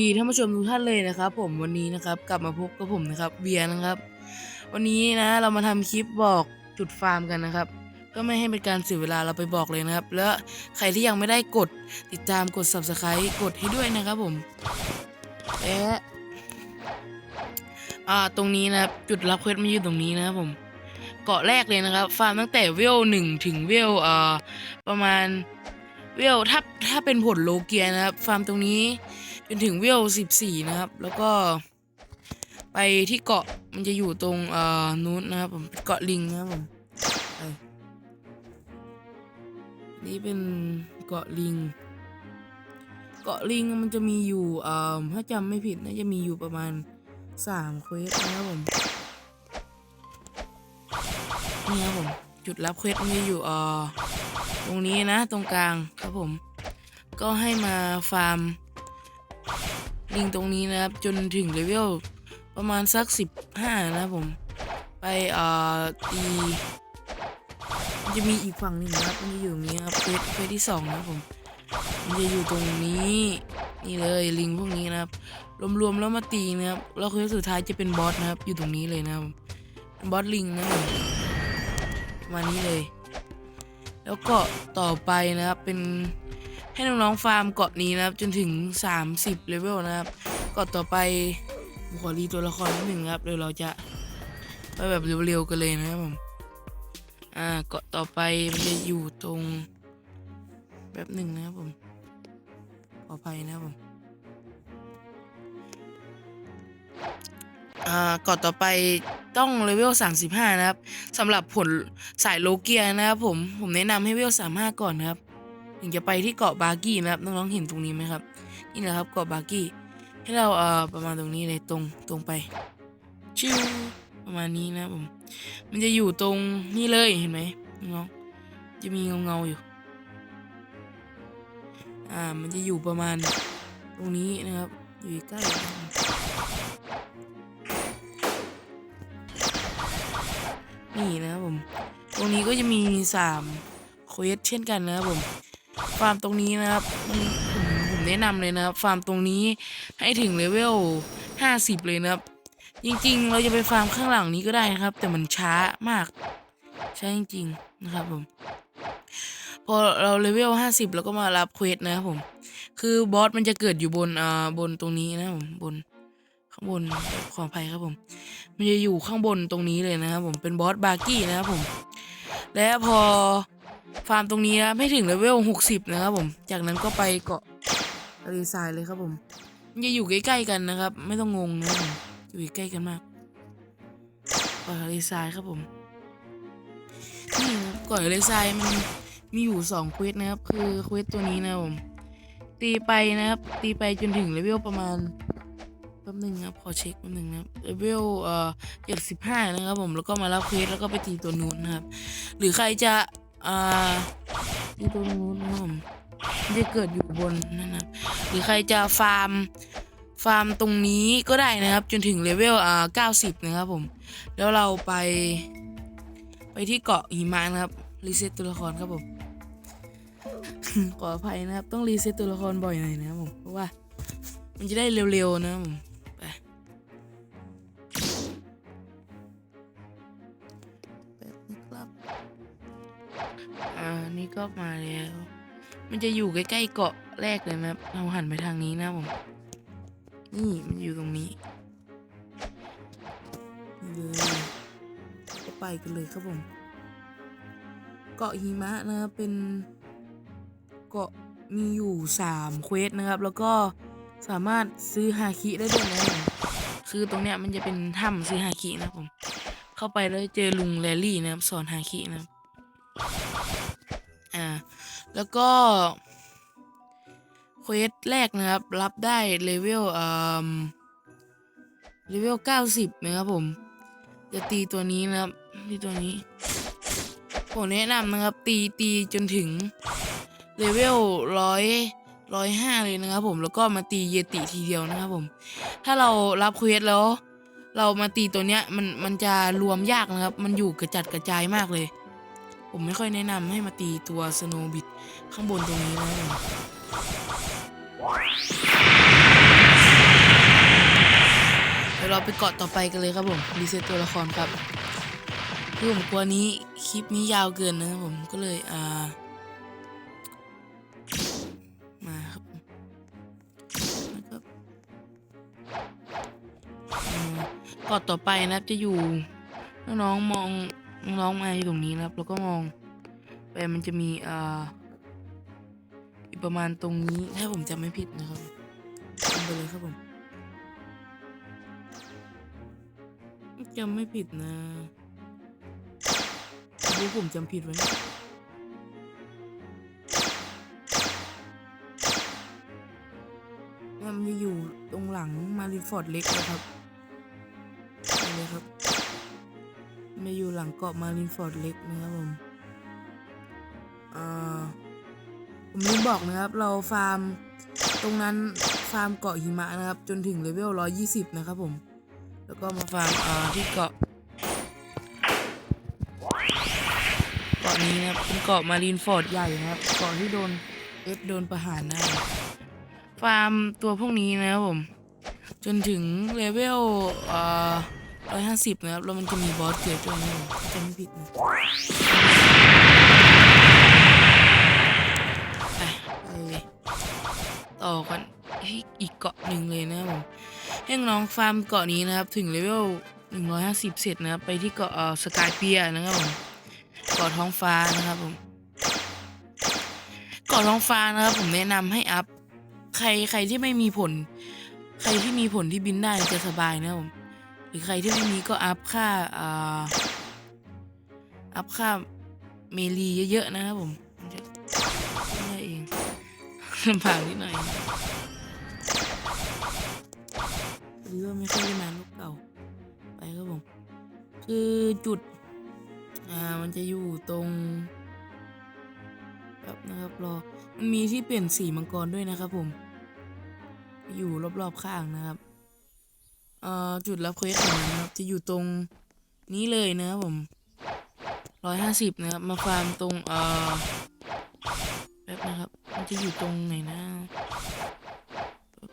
ดีท่านผู้ชมทุกท่านเลยนะครับ ผมวันนี้นะครับกลับมาพบกับผมนะครับเบียร์นะครับ วันนี้นะเรามาทำคลิปบอกจุดฟาร์มกันนะครับ ก็ไม่ให้เป็นการเสียเวลาเราไปบอกเลยนะครับ แล้วใครที่ยังไม่ได้กดติดตามกด subscribe กดให้ด้วยนะครับผมและอ่าตรงนี้นะครับจุดรับเควสมันอยู่ตรงนี้นะครับผมเกาะแรกเลยนะครับ ฟาร์มตั้งแต่เวลหนึ่งถึงเวลอ่าประมาณ เวลถ้าถ้าเป็นผลโลเกียนะครับ ฟาร์มตรงนี้จนถึงเวลสิบสี่นะครับ แล้วก็ไปที่เกาะมันจะอยู่ตรงเอ่อนู้นนะครับผมเกาะลิงนะครับผมนี่เป็นเกาะลิง เกาะลิงมันจะมีอยู่เอ่อถ้าจำไม่ผิดน่าจะมีอยู่ประมาณสามเควสนะครับผมนี่ครับผมจุดรับเควสมันจะอยู่เอ่อ ตรงนี้นะตรงกลางครับผม ก็ให้มาฟาร์มลิงตรงนี้นะครับ จนถึงเลเวลประมาณสักสิบห้านะผม ไปเอ่อตีมันจะมีอีกฝั่งหนึ่งนะครับมันจะอยู่นี้ครับเฟสเฟสที่สองนะผมมันจะอยู่ตรงนี้นี่เลยลิงพวกนี้นะครับ รวมๆแล้วมาตีนะครับแล้วควสสุดท้ายจะเป็นบอสนะครับ อยู่ตรงนี้เลยนะครับบอสลิงนะครับผมมานี้เลย แล้วเก็ต่อไปนะครับเป็นให้น้องๆฟาร์มเกาะนี้นะครับจนถึง 30เลเวลนะครับเกาะต่อไปผมขอรีตัวละครนิดหนึ่งครับเดี๋ยวเราจะไปแบบเร็วๆกันเลยนะครับผมอ่าเกาะต่อไปมันจะอยู่ตรงแบบหนึ่งนะครับผมขออภัยนะครับผม กาะต่อไปต้องเลเวล 35 นะครับสำหรับผลสายโลเกียนะครับผมผมแนะนำให้เวล 35 ก่อนนะครับถึงจะไปที่เกาะบาร์กี้นะครับน้องๆเห็นตรงนี้ไหมครับ นี่แหละครับเกาะบาร์กี้ให้เราเอ่อประมาณตรงนี้เลยตรงตรงไปชิวประมาณนี้นะครับผมมันจะอยู่ตรงนี่เลยเห็นไหมน้องๆจะมีเงาเงาอยู่อ่ามันจะอยู่ประมาณตรงนี้นะครับอยู่ใกล้ นี่นะครับผม ตรงนี้ก็จะมีสามเควสเช่นกันนะครับผมฟาร์มตรงนี้นะครับมันผมผมแนะนำเลยนะครับฟาร์มตรงนี้ให้ถึงเลเวล50เลยนะครับ จริงๆ เราจะไปฟาร์มข้างหลังนี้ก็ได้นะครับ แต่มันช้ามาก ใช่จริงๆนะครับผมพอเราเลเวล50แล้วก็มารับเควสนะครับผม คือบอสมันจะเกิดอยู่บนอ่าบนตรงนี้นะครับผมบน ข้างบนขออภัยครับผม มันจะอยู่ข้างบนตรงนี้เลยนะครับผมเป็นบอสบาร์กี้นะครับผม และพอฟาร์มตรงนี้นะไม่ถึงเลเวล60นะครับผม จากนั้นก็ไปเกาะทะเลทรายเลยครับผมมันจะอยู่ใกล้ๆกันนะครับ ไม่ต้องงงนะครับผมอยู่ใกล้กันมากเกาะทะเลทรายครับผมนี่ครับเกาะทะเลทรายมันมีอยู่สองเควสนะครับ คือเควสตัวนี้นะครับผมตีไปนะครับ ตีไปจนถึงเลเวลประมาณ ป๊บหนึงครับขอเช็คแป๊บหนึงนะครับเลเวลเอ่อเจ็ดสิบห้านะครับผมแล้วก็มารับเควสแล้วก็ไปตีตัวนู้นนะครับ หรือใครจะอ่าอยู่ตรงนู้นนะครับผมจะเกิดอยู่บนนั่นนะหรือใครจะฟาร์มฟาร์มตรงนี้ก็ได้นะครับ จนถึงเลเวลอ่าเก้าสิบนะครับผม แล้วเราไป ไปที่เกาะหิมะนะครับรีเซ็ตตัวละครครับผมขออภัยนะครับ ต้องรีเซ็ตตัวละครบ่อยหน่อยนะครับผมเพราะว่ามันจะได้เร็วๆนะครับผม อ่านี่ก็มาแล้ว มันจะอยู่ใกล้ๆเกาะแรกเลยนะครับเราหันไปทางนี้นะผม นี่มันอยู่ตรงนี้เลยก็ไปกันเลยครับผม เกาะหิมะนะครับเป็นเกาะมีอยู่สามเควสนะครับ แล้วก็สามารถซื้อฮาคิได้ด้วยนะคือตรงเนี้ยมันจะเป็นถ้ำซื้อฮาคินะผม เข้าไปแล้วเจอลุงแรลลี่นะครับสอนฮาคินะครับ แล้วก็เควสแรกนะครับ รับได้เลเวลเอ่อเลเวลเก้าสิบนะครับผม จะตีตัวนี้นะครับที่ตัวนี้ ผมแนะนำนะครับตีตีจนถึงเลเวลร้อยร้อยห้าเลยนะครับผมแล้วก็มาตีเยติทีเดียวนะครับผม ถ้าเรารับเควสแล้ว เรามาตีตัวเนี้ยมันมันจะรวมยากนะครับ มันอยู่กระจัดกระจายมากเลย ผมไม่ค่อยแนะนำให้มาตีตัวสโนบิดข้างบนตรงนี้นะครับผมไปเกาะต่อไปกันเลยครับผมรีเซ็ตตัวละครครับคือผมกลัวนี้คลิปนี้ยาวเกินนะครับผมก็เลยอ่ามาครับเกาะต่อไปนะครับจะอยู่น้องๆมอง น้องมาอยู่ตรงนี้นะครับ แล้วก็มองไปมันจะมีอ่าอีกประมาณตรงนี้ถ้าผมจำไม่ผิดนะครับลงไปเลยครับผมจำไม่ผิดนะรู้ผมจำผิดไว้นะเนี่ยมันจะอยู่ตรงหลังมาริฟอร์ดเล็กเลยครับไปเลยครับ มาอยู่หลังเกาะมารินฟอร์ดเล็กนะครับผมอ่าผมลืมบอกนะครับ เราฟาร์มตรงนั้นฟาร์มเกาะหิมะนะครับ จนถึงเลเวล 120 นะครับผม แล้วก็มาฟาร์มอ่าที่เกาะเกาะนี้นะครับเป็นเกาะมารีนฟอร์ดใหญ่นะครับเกาะที่โดนเอฟโดนประหารนะฟาร์มตัวพวกนี้นะครับผม จนถึงเลเวลเอ่อ ร้อยห้าสิบนะครับ แล้วมันจะมีบอสเกิดด้วยนะครับผมถ้จำไม่ผิดนะไปเลยต่อกันอีกเกาะหนึ่งเลยนะครับผมให้น้องฟาร์มเกาะนี้นะครับ ถึงเลเวล150เสร็จนะครับ ไปที่เกาะสกายเปียนะครับผมเกาะท้องฟ้านะครับผมเกาะท้องฟ้านะครับ ผมแนะนำให้อัพ ใครใครที่ไม่มีผล ใครที่มีผลที่บินได้จะสบายนะครับผม รือใครที่ไม่มีก็อัพค่าอ่าอัพค่าเมลีเยอะๆนะครับผมได้เองลำบากนิดหน่อยหรือว่าไม่ค่อยได้มาลูกเก่า ไปครับผม คือจุด อ่า มันจะอยู่ตรงแบบนะครับรอ มันมีที่เปลี่ยนสีมังกรด้วยนะครับผม อยู่รอบๆข้างนะครับ เอ่อจุดรับเควสของมันนะครับ จะอยู่ตรงนี้เลยนะครับผมร้อยห้าสิบนะครับ มาฟาร์มตรงเอ่อแป๊บนะครับ มันจะอยู่ตรงไหนนะ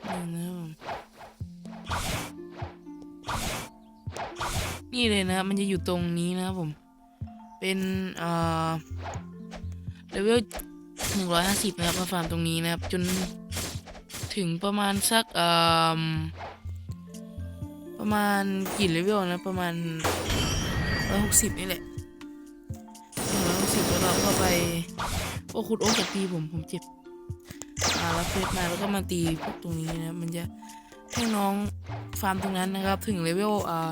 แป๊บนึงนะครับผมนี่เลยนะครับมันจะอยู่ตรงนี้นะครับผม เป็นเอ่อเลเวลหนึ่งร้อยห้าสิบนะครับ มาฟาร์มตรงนี้นะครับ จนถึงประมาณสักเอ่อ ประมาณกี่เลเวลนะประมาณร้อยหกสิบนี่แหละร้อยหกสิบแล้วเราก็ไปโอ้คุณโอ๊คอย่าตีผมผมเจ็บอ่ารับเฟสมาแล้วก็มาตีพวกตรงนี้นะมันจะให้น้องฟาร์มตรงนั้นนะครับ ถึงเลเวลอ่า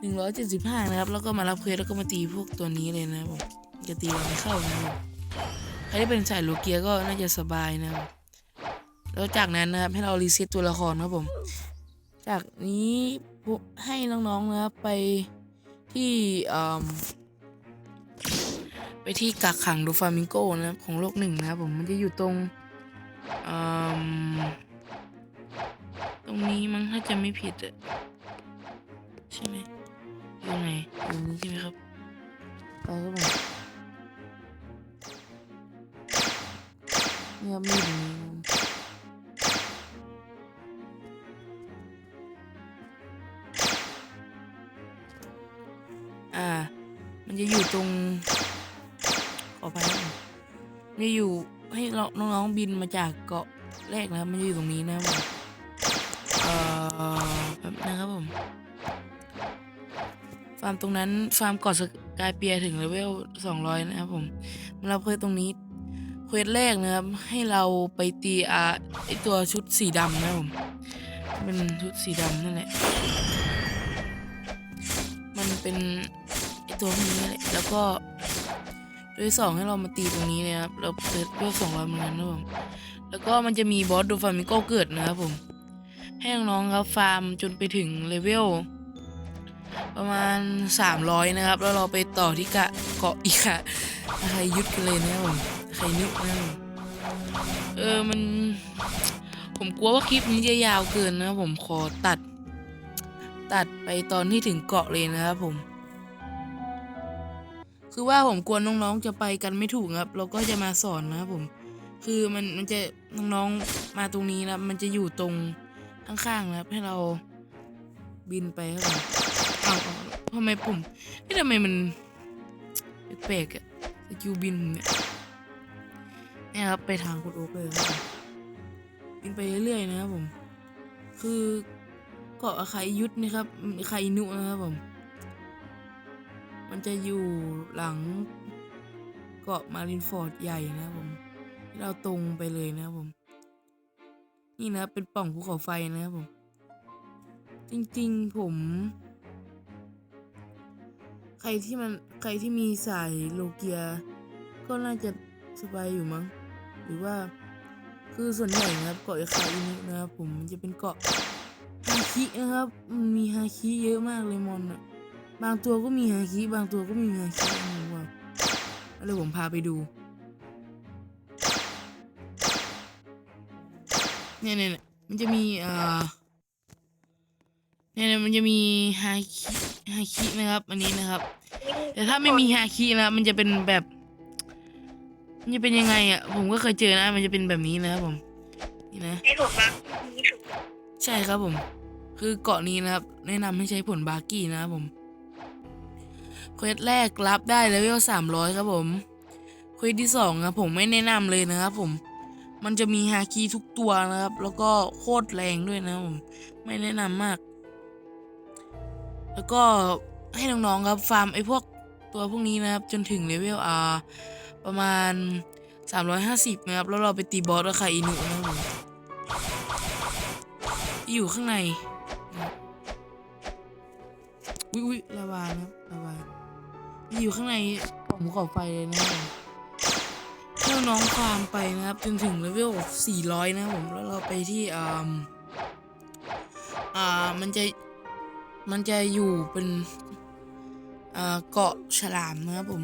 หนึ่งร้อยเจ็ดสิบห้านะครับแล้วก็มารับเควสแล้วก็มาตีพวกตัวนี้เลยนะผมจะตีเราไม่เข้านะครับใครที่เป็นสายโลเกียก็น่าจะสบายนะครับแล้วจากนั้นนะครับให้เรารีเซ็ตตัวละครครับผม จากนี้ให้น้องๆนะครับไปที่ไปที่กักขังดูฟามิงโกนะครับของโลกหนึ่งนะครับผมมันจะอยู่ตรงตรงนี้มั้งถ้าจะไม่ผิดอะใช่ไหมอยู่ไหนตรงนี้ใช่ไหมครับไปครับผมเนี่ยครบมีอยู่ตรงนี้ จะอยู่ตรงขอไปมันจะอยู่ให้เราน้องๆบินมาจากเกาะแรกนะครับ มันจะอยู่ตรงนี้นะครับผมเอ่อแบบนะครับผมฟาร์มตรงนั้นฟาร์มเกาะสกายเปียถึงเลเวล200นะครับผมมารับเควสตรงนี้เควสแรกนะครับ ให้เราไปตีอาไอตัวชุดสีดำนะครับผมเป็นชุดสีดำนั่นแหละมันเป็น ตัวพวกนี้แหละแล้วก็ด้วยสองให้เรามาตีตรงนี้นะครับเราเปิดเวลสองร้อยเหมือนกันนะผมแล้วก็มันจะมีบอสโดฟามิโกเกิดนะครับผม ให้น้องๆครับฟาร์มจนไปถึงเลเวลประมาณ 300 นะครับ แล้วเราไปต่อที่กะเกาะอีกอะใครยุดกันเลยนะครับผมใครนุนะผมเออมัน ผมกลัวว่าคลิปนี้จะยาวเกินนะผมขอตัด ตัดไปตอนที่ถึงเกาะเลยนะครับผม คือว่าผมกลัวน้องๆจะไปกันไม่ถูกครับ เราก็จะมาสอนนะครับผม คือมันมันจะน้องๆมาตรงนี้นะมันจะอยู่ตรงข้างๆนะครับให้เราบินไปครับผมเอาเอาทำไมผมเฮ้ยทำไมมันแปลกๆอะสกิลบินผมเนี่ยนี่ครับไปทางคุณโอ๊กเลยครับบินไปเรื่อยๆนะครับผม คือเกาะอาคยุทธนะครับอาคนุนะครับผม มันจะอยู่หลังเกาะมารินฟอร์ดใหญ่นะครับผมที่เราตรงไปเลยนะครับผม นี่นะเป็นป่องภูเขาไฟนะครับผม จริงๆผม ใครที่มันใครที่มีสายโลเกีย ก็น่าจะสบายอยู่มั้ง หรือว่าคือส่วนใหญ่นะครับเกาะอคาอินุนะครับผมมันจะเป็นเกาะฮาคินะครับ มันมีฮาคิเยอะมากเลยมอนอะ บางตัวก็มีฮาคิบางตัวก็ไมมีฮาคินะว่าแล้วผมพาไปดูเนี่ยเนี่ยเนี่ยมันจะมีเอ่อเนี่ยเนี่ยมันจะมีฮาคิฮาคินะครับ อันนี้นะครับ แต่ถ้าไม่มีฮาคินะมันจะเป็นแบบมันจะเป็นยังไงอะผมก็เคยเจอนะ มันจะเป็นแบบนี้นะครับผมนี่นะให้ผมบักนี่ถูกใช่ครับผม คือเกาะนี้นะครับ แนะนำให้ใช้ผลบาร์กี้นะครับผม เควสแรกรับได้เลเวลสามร้อยครับผมเควสที่สองครับผมไม่แนะนำเลยนะครับผม มันจะมีฮาคีทุกตัวนะครับ แล้วก็โคตรแรงด้วยนะผมไม่แนะนำมาก แล้วก็ให้น้องๆครับฟาร์มไอ้พวกตัวพวกนี้นะครับ จนถึงเลเวลอาประมาณ 350 นะครับ แล้วเราไปตีบอสกับใครอินุนะครับผมอยู่ข้างในวิวิลาวานะครับลาวา อยู่ข้างในปล่องภูเขาไฟเลยนะครับผมให้น้องฟาร์มไปนะครับ จนถึงเลเวล 400 นะครับผมแล้วเราไปที่อ่าอ่ามันจะมันจะอยู่เป็นอ่าเกาะฉลามนะครับผม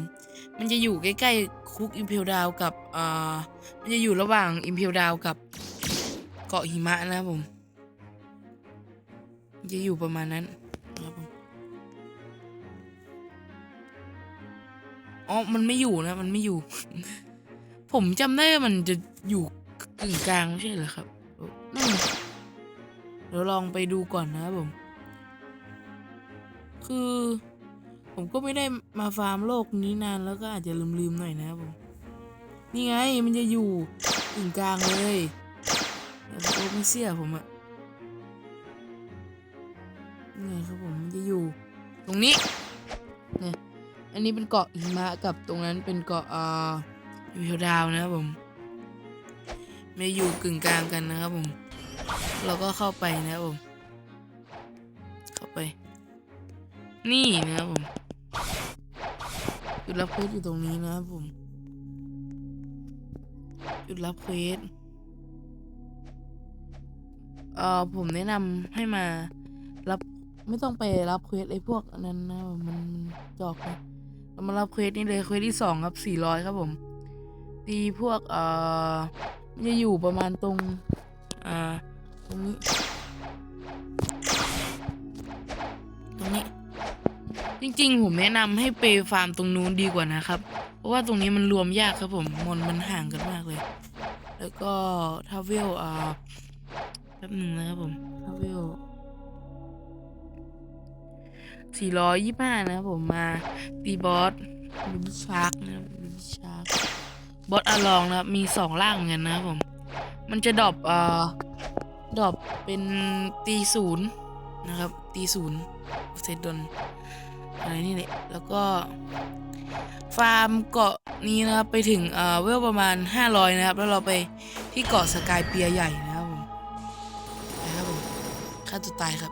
มันจะอยู่ใกล้ๆคุกอิมเพลดาวกับอ่ามันจะอยู่ระหว่างอิมเพลดาวกับเกาะหิมะนะครับผม จะอยู่ประมาณนั้น อ๋อ มันไม่อยู่นะ มันไม่อยู่ ผมจำได้ว่ามันจะอยู่กึ่งกลางไม่ใช่เหรอครับนั่นเดี๋ยวลองไปดูก่อนนะครับผม คือ ผมก็ไม่ได้มาฟาร์มโลกนี้นานแล้วก็อาจจะลืมๆหน่อยนะครับผม นี่ไงมันจะอยู่กึ่งกลางเลยแต่โลกไม่เสียผมอะนี่ไงครับผมมันจะอยู่ ตรงนี้เนี่ย อันนี้เป็นเกาะหิมะกับตรงนั้นเป็นเกาะอ่าอิมเพลดาวนะครับผม ไม่อยู่กึ่งกลางกันนะครับผม เราก็เข้าไปนะครับผม เข้าไป นี่นะครับผมจุดรับเควสอยู่ตรงนี้นะครับผมจุดรับเควสเอ่อผมแนะนำให้มารับไม่ต้องไปรับเควสไอ้พวกนนั้นนะมันมันจอกนะ เรามารับเควสนี่เลยเควสที่สองครับสี่ร้อยครับผมตีพวกเอ่อจะอยู่ประมาณตรงอ่าตรงนี้ตรงนี้ จริงๆ ผมแนะนำให้ไปฟาร์มตรงนู้นดีกว่านะครับ เพราะว่าตรงนี้มันรวมยากครับผมมอนมันห่างกันมากเลย แล้วก็ทาวเวลอ่าแป๊บหนึ่งนะครับผมทาวเวล 425 นะครับผมมาตีบอสบิบชาร์กนะครับบิบชาร์กบอสอาลองนะครับมีสองล่างเหมือนกันนะครับผม มันจะดรอปเอ่อดรอปเป็นตีศูนย์นะครับตีศูนย์เซดดอนอะไรนี่แหละแล้วก็ ฟาร์มเกาะนี้นะครับไปถึงเอ่อเวลประมาณ 500 นะครับ แล้วเราไปที่เกาะสกายเปียใหญ่นะครับผมนะครับผมฆ่าตัวตายครับ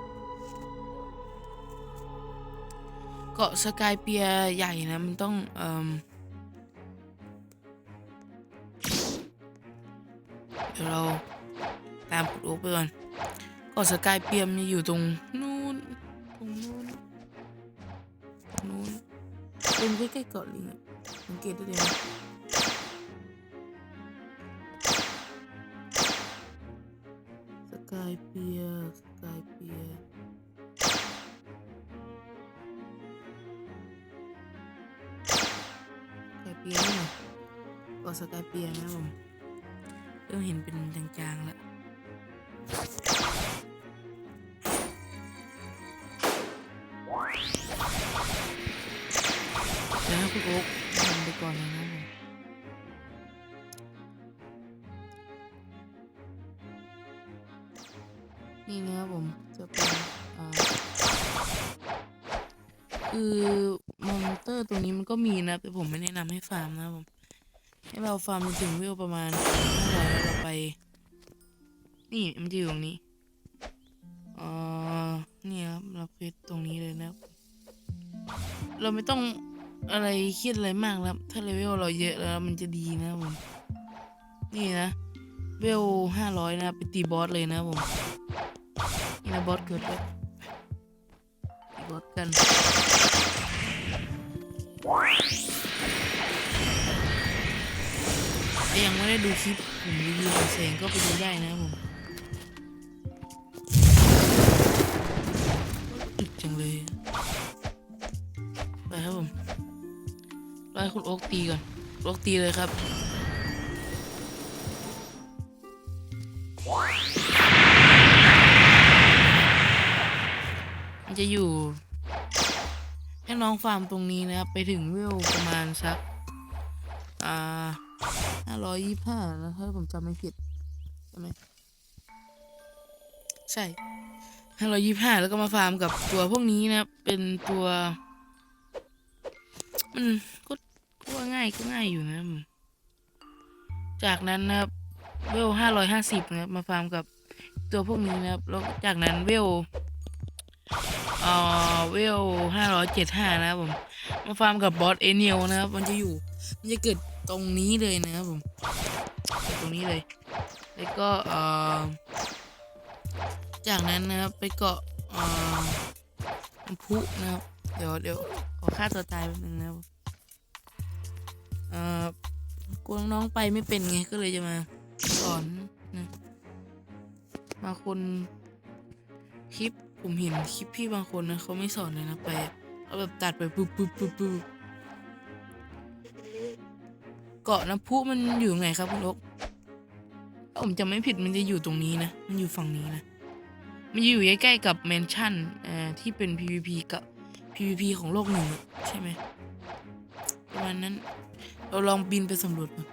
เกาะสกายเปียใหญ่นะ มันต้อง เอ่มเดี๋ยวเราตามขุดโอ๊กไปก่อนเกาะสกายเปียมันอยู่ตรงนู้นตรงนู้นตรงนู้นตรงใกล้ๆเกาะลิงอะสังเกตได้เลยสกายเปีย เปียร์นี่ไงกดสกายเปียร์นะผมเริ่มเห็นเป็นจางๆแล้ว ก็มีนะแต่ผมไม่แนะนำให้ฟาร์มนะผมให้เราฟาร์มจนถึงเวประมาณห้าร้อยเราไป นี่มันจะอยู่ตรงนี้อ๋อนี่ครับเราเพชรตรงนี้เลยนะครับ เราไม่ต้องอะไรเครียดอะไรมากแล้วถ้าเลเวลเราเยอะแล้วมันจะดีนะผมนี่นะเวลห้าร้อยนะไปตีบอสเลยนะผมนี่นะบอสเกิดแล้วตีบอสกัน ยังไม่ได้ดูคลิปผมรีวิวของเสงก็ไปดูได้นะผมอึดจังเลย ไปครับผมรอคุณโอ๊กตีก่อนโอ๊กตีเลยครับมันจะอยู่ น้องฟาร์มตรงนี้นะครับ ไปถึงเวลประมาณสัก อ่าห้าร้อยยี่ห้านะถ้าผมจำไม่ผิดใช่ไหมใช่ห้าร้อยยี่ห้าแล้วก็มาฟาร์มกับตัวพวกนี้นะครับ เป็นตัวมันก็ก็ง่ายก็ง่ายอยู่นะจากนั้นนะครับเวลห้าร้อยห้าสิบนะครับมาฟาร์มกับตัวพวกนี้นะครับแล้วจากนั้นเวล เอ่อเวลห้าร้อยเจ็ดห้านะครับผม มาฟาร์มกับบอสเอเนียลนะครับ มันจะอยู่ มันจะเกิดตรงนี้เลยนะครับผมเกิดตรงนี้เลย แล้วก็เอ่อจากนั้นนะครับไปเกาะเอ่อพุนะครับ เดี๋ยวเดี๋ยวขอฆ่าตัวตายแป๊บนึงนะครับเอ่อกลัวน้องไปไม่เป็นไงก็เลยจะมาสอนนะบาคนคลิป ผมเห็นคลิปพี่บางคนนะเขาไม่สอนเลยนะไปเขาแบบตัดไปปุ๊บปุ๊บปุ๊บปุ๊บเกาะน้ำพุมันอยู่ตรงไหนครับคุณโอ๊กถ้าผมจำไม่ผิดมันจะอยู่ตรงนี้นะ มันอยู่ฝั่งนี้นะ มันอยู่ใกล้ๆกับแมนชั่นอ่าที่เป็น PVP กับ PVP ของโลกหนึ่งใช่ไหมประมาณนั้น เราลองบินไปสำรวจก่อน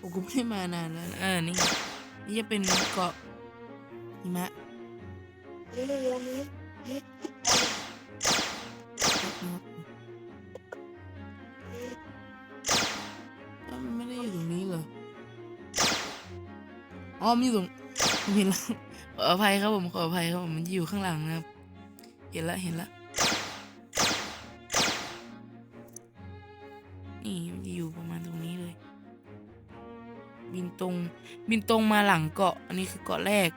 ผมก็ไม่ได้มานานแล้วนะเออนี่นี่จะเป็นเกาะหิมะ แล้วมันไม่ได้อยู่ตรงนี้เลยอ๋อมันอยู่ตรงผมเห็นแล้วขออภัยครับผมขออภัยครับผมมันอยู่ข้างหลังนะครับ เห็นละเห็นละนี่มันจะอยู่ประมาณตรงนี้เลย บินตรง บินตรงมาหลังเกาะ อันนี้คือเกาะแรก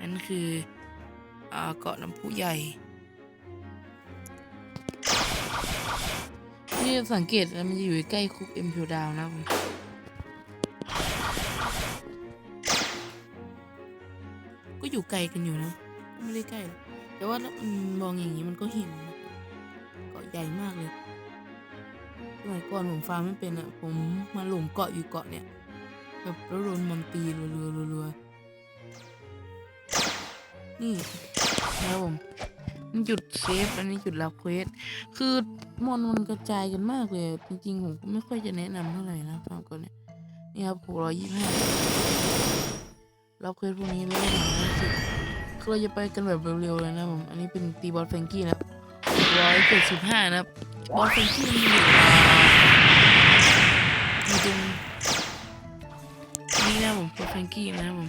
นั่นคือ อาเกาะน้ำพุใหญ่ นี่สังเกตมันจะอยู่ใกล้คุกเอ็มพิวดาวนะผมก็อยู่ไกลกันอยู่นะไม่ได้ใกล้แต่ว่ามันมองอย่างนี้มันก็เห็นเกาะใหญ่มากเลยสมัยก่อนผมฟาร์มไม่เป็นอะผมมาหลงเกาะอยู่เกาะเนี่ยแบบแล้วโดนมันตีรัวๆรัวๆ นี่นะครับผมนี่จุดเซฟอันนี้จุดรับเควสคือมอนมันกระจายกันมากเลย จริงๆ ผมก็ไม่ค่อยจะแนะนำเท่าไหร่นะฟาร์มก่อนเนี่ยนี่ครับหกร้อยยี่สิบห้ารับเควสพวกนี้เลยนะสิคือเราจะไปกันแบบเร็วๆเลยนะผมอันนี้เป็นตีบอสแฟงกี้นะครับร้อยเจ็ดสิบห้านะครับบอสแฟงกี้มันอยู่อยู่ตรงนี่นะผมบอสแฟงกี้นะครับผม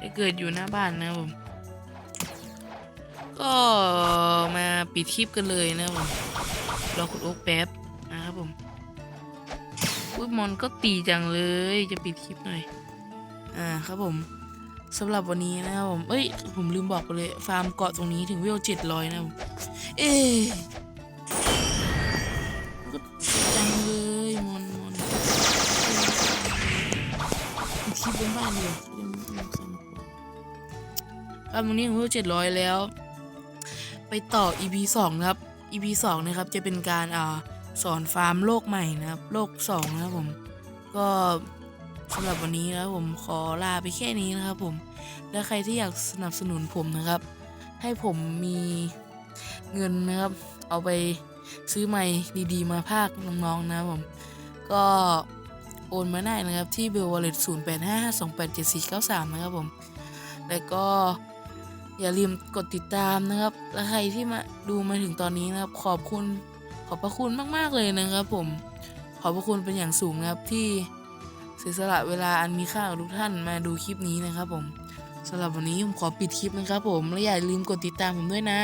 จะเกิดอยู่หน้าบ้านนะครับผม ก็มาปิดคลิปกันเลยนะผมรอคุณโอ๊กแป๊บนะครับผมอุ้ยมอนก็ตีจังเลยจะปิดคลิปหน่อย อ่าครับผมสำหรับวันนี้นะครับผม เอ้ย ผมลืมบอกไปเลย ฟาร์มเกาะตรงนี้ถึงเวลเจ็ดร้อยนะผมเอ๊ะก็จังเลยมอนมอนคลิปบนบ้านเลยเล่ครับวันนี้ถึงเวลเจ็ดร้อยแล้ว ไปต่อ EP สองนะครับ EP สองนะครับจะเป็นการอ่าสอนฟาร์มโลกใหม่นะครับ โลกสองนะครับผมก็สำหรับวันนี้นะครับผมขอลาไปแค่นี้นะครับผมและใครที่อยากสนับสนุนผมนะครับ ให้ผมมีเงินนะครับ เอาไปซื้อไมค์ดีๆ มาภาคน้องๆนะครับผมก็โอนมาได้นะครับที่เบลวอลเล็ต0 8 5 5 2 8 7 4 9 3นะครับผมแล้วก็ อย่าลืมกดติดตามนะครับ และใครที่มาดูมาถึงตอนนี้นะครับ ขอบคุณขอบพระคุณมาก ๆ เลยนะครับ ผมขอบพระคุณเป็นอย่างสูงนะครับที่เสียสละเวลาอันมีค่าของทุกท่านมาดูคลิปนี้นะครับ ผมสำหรับวันนี้ผมขอปิดคลิปนะครับ ผมและอย่าลืมกดติดตามผมด้วยนะ